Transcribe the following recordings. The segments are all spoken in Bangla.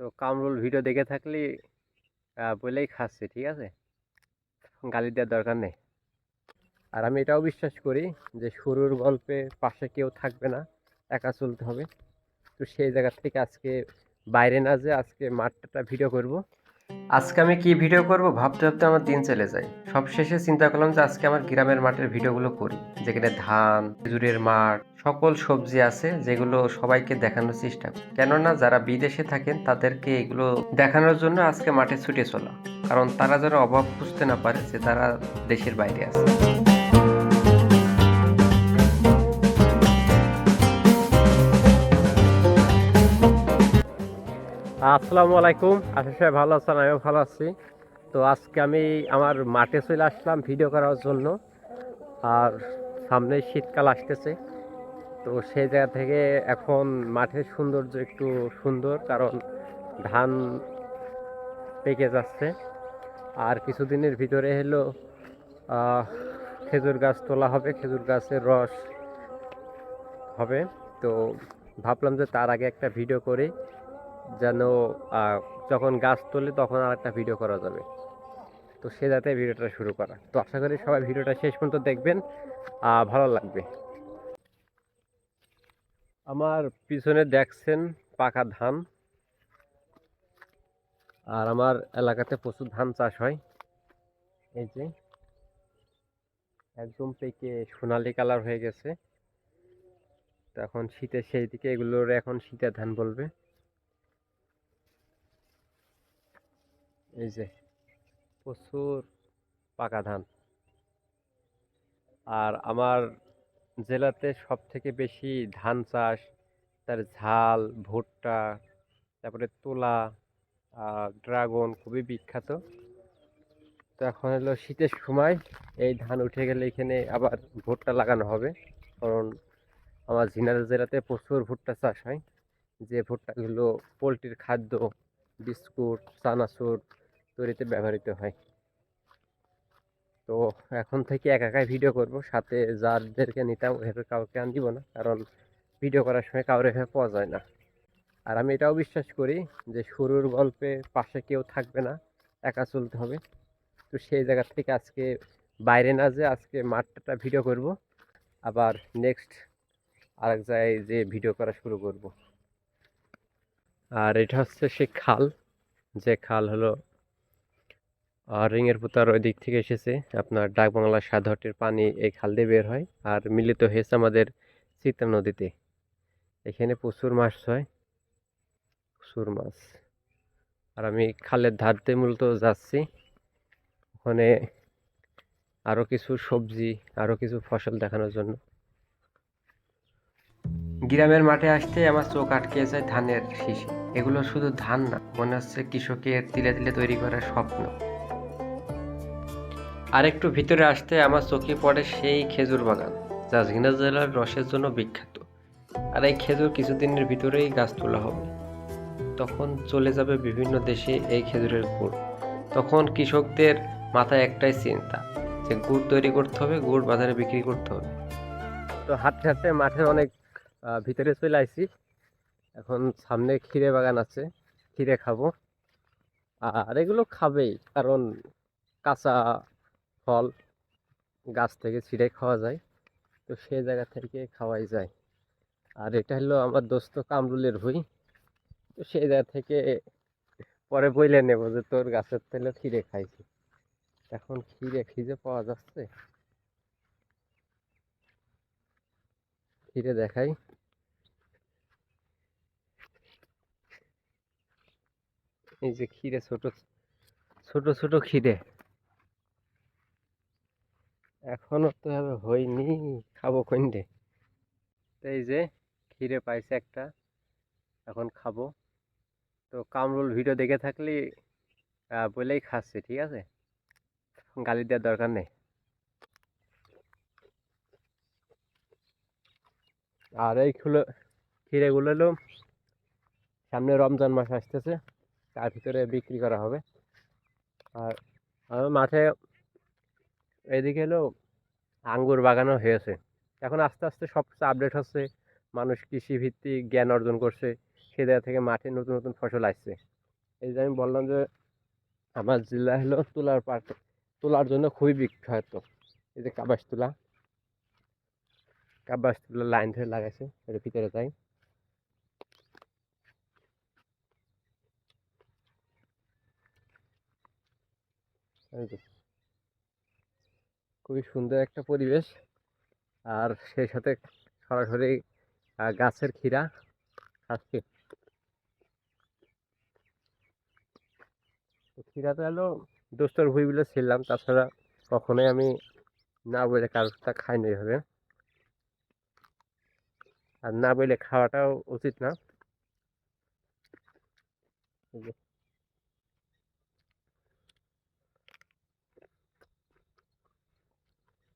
তো কামরুল ভিডিও দেখে থাকলে বলেই খাচ্ছে, ঠিক আছে? গালি দেওয়ার দরকার নেই। আর আমি এটাও বিশ্বাস করি যে শুরুর গল্পে পাশে কেউ থাকবে না, একা চলতে হবে। তো সেই জায়গা থেকে আজকে বাইরে না যে আজকে মাঠটা ভিডিও করব। আজকে আমি কি ভিডিও করব ভাবতে ভাবতে আমার দিন চলে যায়। সব শেষে চিন্তা করলাম যে আজকে আমার গ্রামের মাঠের ভিডিওগুলো করি, যেখানে ধান, খেজুরের মাঠ সকল সবজি আছে যেগুলো সবাইকে দেখানোর চেষ্টা করি। কেননা যারা বিদেশে থাকেন, তাদেরকে এগুলো দেখানোর জন্য আজকে মাঠে ছুটে চলা। কারণ তারা যেন অভাব বুঝতে না পারে যে তারা দেশের বাইরে আছে। আসসালামু আলাইকুম। আশা সবাই ভালো আছেন, আমিও ভালো আছি। তো আজকে আমি আমার মাঠে চলে আসলাম ভিডিও করার জন্য। আর সামনে শীতকাল আসতেছে। তো সেই জায়গা থেকে এখন মাঠের সৌন্দর্য একটু সুন্দর, কারণ ধান পেকে যাচ্ছে। আর কিছুদিনের ভিতরে হলো খেজুর গাছ তোলা হবে, খেজুর গাছের রস হবে। তো ভাবলাম যে তার আগে একটা ভিডিও করি, যেন যখন গাছ তোলে তখন আর একটা ভিডিও করা যাবে। তো সে যাতে ভিডিওটা শুরু করা। তো আশা করি সবাই ভিডিওটা শেষ পর্যন্ত দেখবেন ভালো লাগবে। আমার পিছনে দেখছেন পাকা ধান। আর আমার এলাকাতে প্রচুর ধান চাষ হয়। এই যে, একদম পেকে সোনালি কালার হয়ে গেছে। তো এখন শীতের সেই দিকে এগুলোর এখন শীতের ধান বলবে। এই যে, প্রচুর পাকা ধান। আর আমার জেলাতে সব থেকে বেশি ধান চাষ, তার ঝাল, ভুট্টা, তারপরে তুলা ড্রাগন খুবই বিখ্যাত। তো এখন হলো শীতের সময়, এই ধান উঠে গেলে এখানে আবার ভুট্টা লাগানো হবে। কারণ আমার ঝিনাইদহ জেলাতে প্রচুর ভুট্টা চাষ হয়। যে ভুট্টাগুলো পোলট্রির খাদ্য, বিস্কুট, চানাচুর তৈরিতে ব্যবহৃত হয়। তো এখন থেকে একা একাই ভিডিও করব। সাথে যাদেরকে নিতাম ওইভাবে কাউকে আন দিব না। কারণ ভিডিও করার সময় কাউরে এভাবে পাওয়া যায় না। আর আমি এটাও বিশ্বাস করি যে শুরুর গল্পে পাশে কেউ থাকবে না। একা চলতে হবে। তো সেই জায়গা থেকে আজকে বাইরে না যে আজকে মাঠটা ভিডিও করব। আবার নেক্সট আরেক জায়গায় যে ভিডিও করা শুরু করব। আর এটা হচ্ছে সে খাল। যে খাল হলো আর রিঙের পুতার ওই দিক থেকে এসেছে আপনার ডাক বাংলা সাধটের পানি এই খাল দিয়ে বের হয় আর মিলিত হয়েছে আমাদের চিত্রা নদীতে। এখানে প্রচুর মাছ হয়, প্রচুর মাছ। আর আমি খালের ধার দিয়ে মূলত যাচ্ছি। ওখানে আরও কিছু সবজি আরও কিছু ফসল দেখানোর জন্য। গ্রামের মাঠে আসতে আমার চোখ আটকে যায় ধানের শীষে। এগুলো শুধু ধান না, মনে হচ্ছে কৃষকের তিলে তিলে তৈরি করা স্বপ্ন। আর একটু ভিতরে আসতে আমার চোখে পড়ে সেই খেজুর বাগান, যা ঝিনাইদহ জেলার রসের জন্য বিখ্যাত। আর এই খেজুর কিছুদিনের ভিতরেই গাছ তোলা হবে। তখন চলে যাবে বিভিন্ন দেশে এই খেজুরের গুড়। তখন কৃষকদের মাথায় একটাই চিন্তা, যে গুড় তৈরি করতে হবে, গুড় বাজারে বিক্রি করতে হবে। তো হাঁটতে হাঁটতে মাঠে অনেক ভিতরে চলে আসছি এখন সামনে ক্ষীরে বাগান আছে, ক্ষীরে খাব। আর এগুলো খাবেই, কারণ কাঁচা ফল গাছ থেকে ছিঁড়ে খাওয়া যায়, তো সেই জায়গা থেকে খাওয়াই যায়। আর এটা হলো আমার দোস্ত কামরুলের ভুই, তো সেই জায়গা থেকে পরে বইলে নেব যে তোর গাছের তেলে খিরে খাইছি। এখন খিরে খিজে পাওয়া যাচ্ছে। খিরে দেখাই। এই যে খিরে ছোট ছোট ছোট খিরে এখনও তো হয়নি, খাব তো এই যে খিরে পাইছে একটা, এখন খাব। তো কামরুল ভিডিও দেখে থাকলে বলেই খাচ্ছে, ঠিক আছে? গালি দেওয়ার দরকার নেই। আর এইগুলো ক্ষীরেগুলো হলো, সামনে রমজান মাস আসতেছে, তার ভিতরে বিক্রি করা হবে। আর মাঠে এদিকে হলো আঙ্গুর বাগানও হয়েছে। এখন আস্তে আস্তে সব কিছু আপডেট হচ্ছে। মানুষ কৃষিভিত্তিক জ্ঞান অর্জন করছে। সে জায়গা থেকে মাঠে নতুন নতুন ফসল আসছে। এই যে আমি বললাম যে আমার জেলা হলো তুলার পাট। তোলার জন্য খুবই বিখ্যাত। এই যে কাবাস তুলা। কাবাস তুলা লাইন ধরে লাগাইছে। এর ভিতরে যাই। এই যে। খুবই সুন্দর একটা পরিবেশ। আর সেই সাথে সরাসরি গাছের ক্ষীরা খাচ্ছি তো ক্ষীরাটা হলো দোস্তর ভুই বলে ছিলাম তাছাড়া কখনোই আমি না বলে কারোরটা খাই না এইভাবে আর না বলে খাওয়াটাও উচিত না এই যে।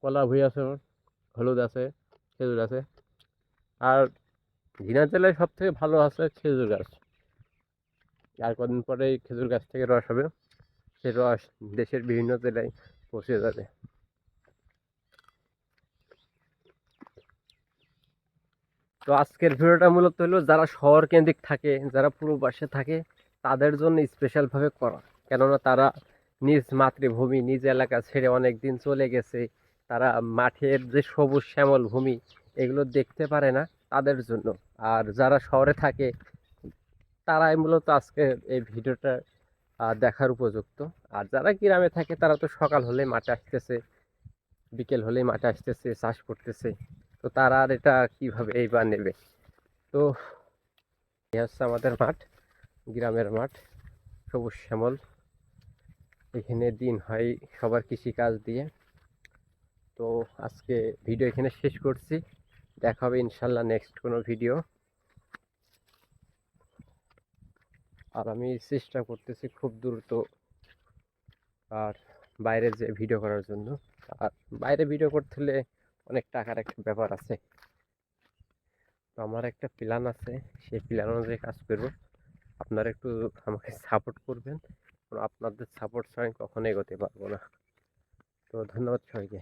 কলা ভুই আছে, হলুদ আছে, খেজুর আছে। আর ঝিনাইদহ জেলায় সব থেকে ভালো আছে খেজুর গাছ। আর কদিন পরে এই খেজুর গাছ থেকে রস হবে। সে রস দেশের বিভিন্ন জেলায় পৌঁছে যাবে। তো আজকের ভিডিওটা মূলত হলো যারা শহর কেন্দ্রিক থাকে, যারা পূর্ব পাশে থাকে, তাদের জন্য স্পেশালভাবে করা। কেননা তারা নিজ মাতৃভূমি, নিজ এলাকা ছেড়ে অনেক দিন চলে গেছে। তারা মাঠের যে সবুজ শ্যামল ভূমি, এগুলো দেখতে পারে না তাদের জন্য। আর যারা শহরে থাকে, তারাই মূলত আজকে এই ভিডিওটা দেখার উপযুক্ত। আর যারা গ্রামে থাকে, তারা তো সকাল হলে মাঠে আসতেছে, বিকেল হলেই মাঠে আসতেছে, চাষ করতেছে। তো তারা আর এটা কীভাবে এইবার নেবে? তো, এই হচ্ছে আমাদের মাঠ, গ্রামের মাঠ, সবুজ শ্যামল। এখানে দিন হয় সবার কৃষিকাজ দিয়ে। তো আজকে ভিডিও এখানে শেষ করছি। দেখা হবে ইনশাল্লাহ নেক্সট কোনো ভিডিও আর আমি চেষ্টা করতেছি খুব দ্রুত আর বাইরে যে ভিডিও করার জন্য। আর বাইরে ভিডিও করতে হলে অনেক টাকার একটা ব্যাপার আছে। তো আমার একটা প্ল্যান আছে, সেই প্ল্যান অনুযায়ী কাজ করব। আপনারা একটু আমাকে সাপোর্ট করবেন। আপনাদের সাপোর্ট ছাড়া আমি কখনোই এগোতে পারব না। তো ধন্যবাদ সবাইকে।